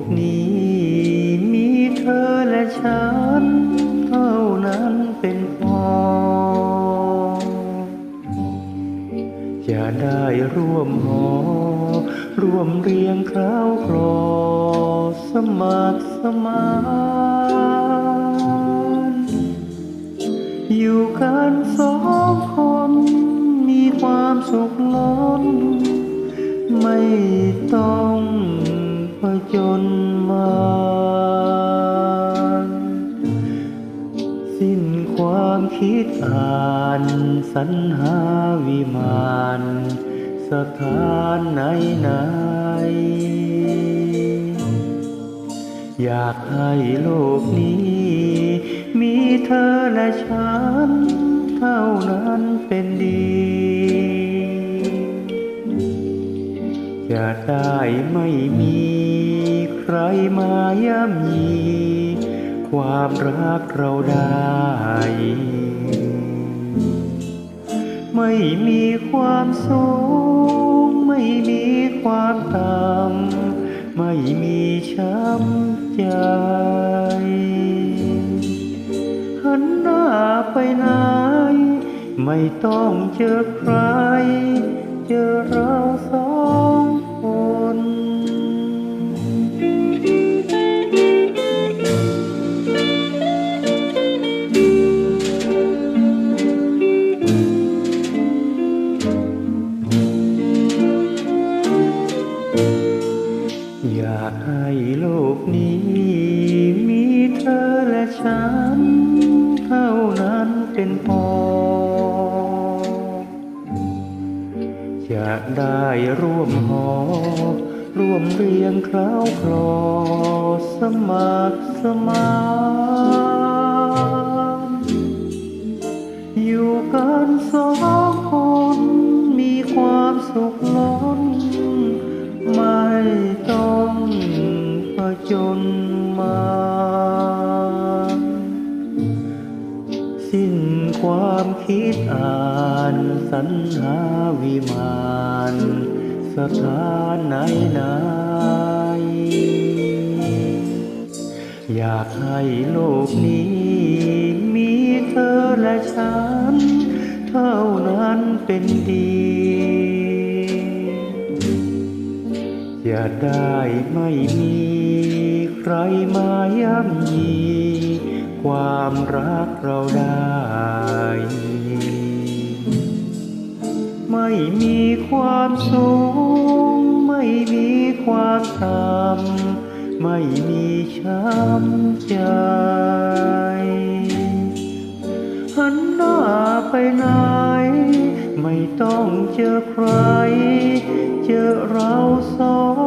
กนี้มีเธอและฉัน เท่านั้นเป็นพอจะได้ร่วมหอ ร่วมเรียงคราวครอสมัครสมานอยู่กันสองคนมีความสุขล้นไม่ต้อง ผจญมานสิ้นความคิดอ่านสรรหาวิมานสถานไหนไหน อยากให้โลกนี้ มีเธอและฉัน เท่านั้นเป็นดีจะได้ไม่มี รมาย่ำยี ความรักเราได้ ไม่มีความสูง ไม่มีความต่ำไม่มีช้ำใจหันหน้าไปไหน ไม่ต้องเจอใคร เจอเราส อและฉันเท่านั้นเป็นพอ จะได้ร่วมหอ ร่วมเรียงคราวครอสมัครสมานอยู่กันสองคนมีความสุขล้น สิ้นความคิดอ่านสรรหาวิมานสถานไหนไหนอยากให้โลกนี้ มีเธอและฉัน เท่านั้นเป็นดีจะได้ไม่มีใครมาย่ำยี ความรักเราได้ ไม่มีความสูง ไม่มีความต่ำไม่มีช้ำใจ หันหน้าไปไหน ไม่ต้องเจอใคร เจอเราสอง